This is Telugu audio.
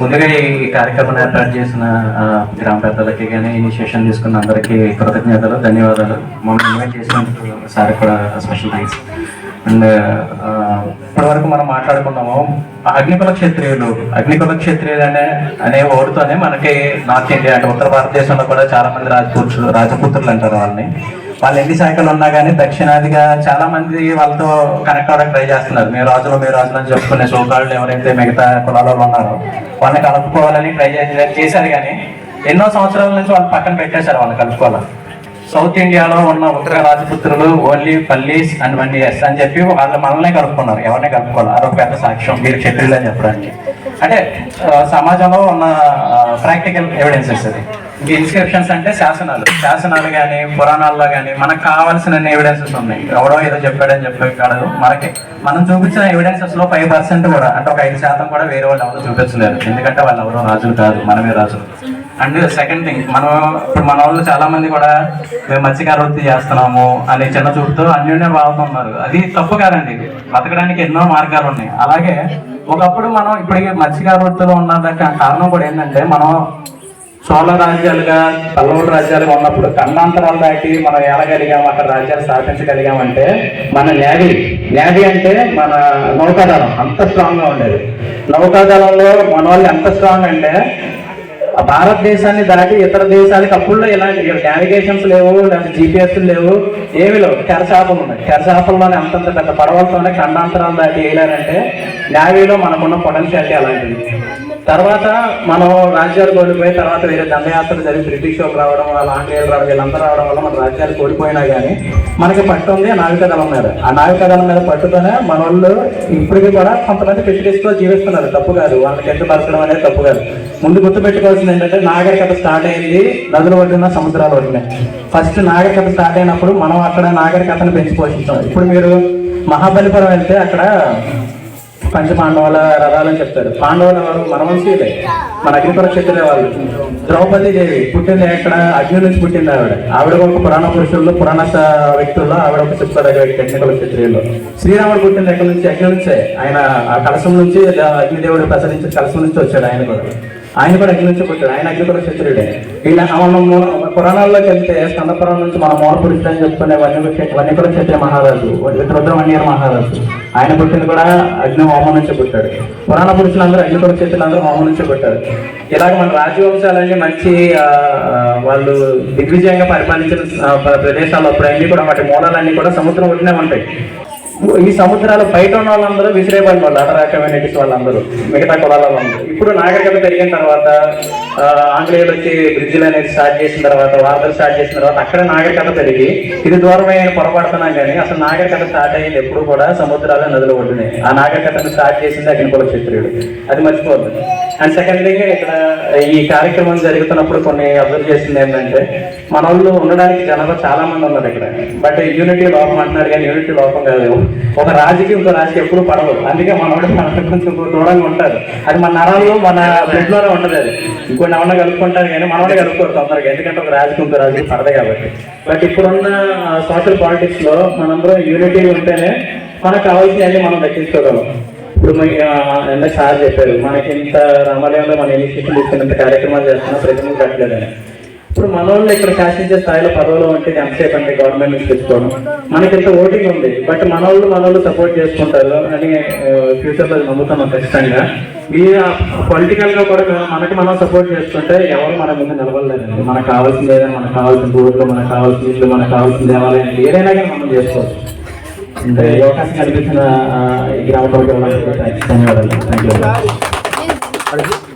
ముందుగా ఈ కార్యక్రమం ఏర్పాటు చేసిన గ్రామ పెద్దలకి కానీ ఇనిషియేషన్ తీసుకున్న అందరికీ కృతజ్ఞతలు ధన్యవాదాలు. మమ్మల్ని ఇన్వైట్ చేసినందుకు సార్ కూడా స్పెషల్ థ్యాంక్స్ అండ్ ఇప్పటివరకు మనం మాట్లాడుకున్నాము అగ్నికుల క్షత్రియులు. అగ్నికుల క్షత్రియులు అనే అనే ఓడితోనే మనకి నార్త్ ఇండియా అంటే ఉత్తర భారతదేశంలో కూడా చాలా మంది రాజపుత్రులు రాజపుత్రులు అంటారు వాళ్ళని. వాళ్ళు ఎన్ని శాఖలు ఉన్నా కానీ దక్షిణాదిగా చాలా మంది వాళ్ళతో కనెక్ట్ అవ్వడానికి ట్రై చేస్తున్నారు. మీ రాజులు మీ రాజులు అని చెప్పుకునే సోకాళ్ళు ఎవరైతే మిగతా కులాలలో ఉన్నారో వాళ్ళని కలుపుకోవాలని ట్రై చేశారు కానీ ఎన్నో సంవత్సరాల నుంచి వాళ్ళు పక్కన పెట్టేశారు వాళ్ళని కలుపుకోవాలి సౌత్ ఇండియాలో ఉన్న ఉత్తర రాజపుత్రులు ఓన్లీ పల్లీస్ అండ్ వన్ ఎస్ అని చెప్పి వాళ్ళు మనల్నే కలుపుకున్నారు. ఎవరిని కలుపుకోవాలి? అదొక పెద్ద సాక్ష్యం. మీరు క్షత్రియులు అని చెప్పడానికి. అంటే సమాజంలో ఉన్న ప్రాక్టికల్ ఎవిడెన్సెస్ అది. ఇంక ఇన్స్క్రిప్షన్స్ అంటే శాసనాలు. శాసనాలు కానీ పురాణాల్లో కానీ మనకు కావాల్సిన ఎవిడెన్సెస్ ఉన్నాయి. ఎవడో ఏదో చెప్పాడని చెప్పి కాదు. మనకి మనం చూపించిన ఎవిడెన్సెస్లో ఫైవ్ పర్సెంట్ కూడా అంటే ఒక ఐదు శాతం కూడా వేరే వాళ్ళు ఎవరు చూపించలేరు. ఎందుకంటే వాళ్ళు ఎవరో రాజులు కాదు. మనమే రాజులు. అండ్ సెకండ్ థింగ్ మనం ఇప్పుడు మన వాళ్ళు చాలా మంది కూడా మేము మత్స్యకార వృత్తి చేస్తున్నాము అనే చిన్న చూపుతో అన్యోన్య భావంతో ఉన్నారు. అది తప్పు కాదండి బతకడానికి ఎన్నో మార్గాలు ఉన్నాయి. అలాగే ఒకప్పుడు మనం ఇప్పటికీ మత్స్యకార వృత్తిలో ఉన్నదానికి కారణం కూడా ఏంటంటే మనం చోళ రాజ్యాలుగా పల్లవుడు రాజ్యాలుగా ఉన్నప్పుడు ఖండాంతరాలు దాటి మనం ఏలగలిగాం అక్కడ రాజ్యాలు స్థాపించగలిగామంటే మన నేవీ నేవీ అంటే మన నౌకాదళం అంత స్ట్రాంగ్గా ఉండేది. నౌకాదళంలో మన వాళ్ళు ఎంత స్ట్రాంగ్ అంటే భారతదేశాన్ని దాటి ఇతర దేశాలకు అప్పుల్లో ఇలాంటి నావిగేషన్స్ లేవు లేకపోతే జీపీఎస్ లేవు ఏమి లేవు. కెరచాపలు ఉన్నాయి. కెరచాపల్లోనే అంతంత పెద్ద పడవలతోనే ఖండాంతరాలు దాటి వేయలేరంటే నావీలో మనకున్న పొటెన్షియాలిటీ అలాంటిది. తర్వాత మనం రాజ్యాలు కోల్పోయి తర్వాత వేరే దండయాత్రలు జరిగి బ్రిటిష్ వాళ్ళు రావడం వల్ల ఆంగ్లేయులు రావడం వీళ్ళందరూ రావడం వల్ల మన రాజ్యాలు కోల్పోయినా కానీ మనకి పట్టు ఉంది నావికాదళం మీద. ఆ నావికదళం మీద పట్టుతోనే మన వాళ్ళు ఇప్పటికీ కూడా కొంతమంది ఫెసిలిటీస్ జీవిస్తున్నారు. తప్పు కాదు. వాళ్ళకి ఎంత బతకడం అనేది తప్పు కాదు. ముందు గుర్తుపెట్టుకోవాల్సింది ఏంటంటే నాగరికత స్టార్ట్ అయింది. నదులు ఒడ్డున సముద్రాలు ఒడ్డున ఫస్ట్ నాగరికత స్టార్ట్ అయినప్పుడు మనం అక్కడ నాగరికతను పెంచి పోషించాం. ఇప్పుడు మీరు మహాబలిపురం వెళ్తే అక్కడ పంచపాండవుల రథాలని చెప్తారు. పాండవుల వారు మన వంశీయులే మన అగ్నిపుర క్షత్రులే వాళ్ళు. ద్రౌపది దేవి పుట్టింది ఎక్కడ? అగ్ని నుంచి పుట్టింది ఆవిడ. ఆవిడ ఒక పురాణ పురుషుల్లో పురాణ వ్యక్తుల్లో ఆవిడ ఒక చెప్తారు వ్యక్తి అగ్నికుల క్షత్రియుల్లో. శ్రీరాముడు పుట్టింది ఎక్కడి నుంచి? అగ్ని నుంచే. ఆయన ఆ కలశం నుంచి అగ్నిదేవుడు ప్రసరించిన కలశం నుంచి వచ్చాడు ఆయన కూడా. ఆయన కూడా అగ్ని నుంచి ఆయన అగ్ని కూడా మనం పురాణాల్లోకి వెళ్తే స్కందపురం నుంచి మన మోనపురుషుడు అని చెప్పుకునే వన్య వన్యకుల క్షత్రియ మహారాజు రుద్రవన్యర్ మహారాజు. ఆయన పుట్టిన కూడా అగ్ని హోమం నుంచి పుట్టాడు. పురాణ పురుషులందరూ అగ్నికుల క్షత్రులందరూ హోమం నుంచి పుట్టారు. ఇలాగ మన రాజవంశాలన్నీ మంచి వాళ్ళు దిగ్విజయంగా పరిపాలించిన ప్రదేశాలు అప్పుడు అన్ని కూడా వాటి మూలాలన్నీ కూడా సముద్రం ఒడ్డునే ఉంటాయి. ఈ సముద్రాలు బయట ఉన్న వాళ్ళందరూ విసిరేపడిన వాళ్ళు అటరా కమ్యూనిటీస్ వాళ్ళందరూ మిగతా కులాల వాళ్ళందరూ ఇప్పుడు నాగరికత పెరిగిన తర్వాత ఆంగ్లేయులు వచ్చి బ్రిడ్జిలు అనేది స్టార్ట్ చేసిన తర్వాత వార్తలు స్టార్ట్ చేసిన తర్వాత అక్కడ నాగరికత పెరిగి ఇది దూరమైన పొరపడుతున్నాం కానీ అసలు నాగరికత స్టార్ట్ అయ్యింది ఎప్పుడు కూడా సముద్రాలు నదులు ఉంటున్నాయి ఆ నాగరికతను స్టార్ట్ చేసింది అగ్నికుల క్షత్రియుడు. అది మర్చిపోద్దు అండ్ సెకండ్ థింగ్ ఇక్కడ ఈ కార్యక్రమం జరుగుతున్నప్పుడు కొన్ని అబ్జర్వ్ చేసింది ఏంటంటే మన వాళ్ళు ఉండడానికి జనాలు చాలా మంది ఉన్నారు ఇక్కడ. బట్ యూనిటీ లోపం అంటున్నారు కానీ యూనిటీ లోపం కాదు. ఒక రాజుకి ఇంకో రాజుకి ఎప్పుడు పడవు. అందుకే మనోడు మన కొంచెం దూరంగా ఉంటారు అది మన నరాల్లో మన బ్లడ్లోనే ఉంటుంది అది. ఇంకొన్ని ఎవరన్నా కలుపుకుంటారు కానీ మనోడే కలుపుకోరు తొందరగా. ఎందుకంటే ఒక రాజుకి ఇంకో రాజుకి పడదు కాబట్టి. బట్ ఇప్పుడున్న సోషల్ పాలిటిక్స్లో మనందరం యూనిటీ ఉంటేనే మనకు కావాల్సినవన్నీ మనం దక్కించుకోగలం. ఇప్పుడు ఎంత సార్ చెప్పారు మనకి ఇంత రామాలయంలో మన ఇనిషియేటివ్ తీసుకున్నంత కార్యక్రమాలు చేస్తున్నా ప్రజలు కట్టలేదని. ఇప్పుడు మన వాళ్ళు ఇక్కడ శాసించే స్థాయిలో పదవిలో ఉంటే ఎంతసేపు అంటే గవర్నమెంట్ నుంచి తెచ్చుకోవడం. మనకి ఇంత ఓటింగ్ ఉంది. బట్ మన వాళ్ళు మన వాళ్ళు సపోర్ట్ చేసుకుంటారు అని ఫ్యూచర్లో నమ్ముతున్నాం ఖచ్చితంగా. ఈ పొలిటికల్గా కూడా మనకి మనం సపోర్ట్ చేసుకుంటే ఎవరు మన మీద నిలబడలేదండి మనకు కావాల్సింది ఏదైనా మనకు కావాల్సిన ఊర్లు మనకు కావాల్సిన ఇల్లు మనకు కావాల్సిన దేవాలయం ఏదైనా కానీ మనం చేసుకోవచ్చు. అంటే అవకాశం కల్పించిన ఈ గ్రామ ప్రజలకు ధన్యవాదాలు థ్యాంక్ యూ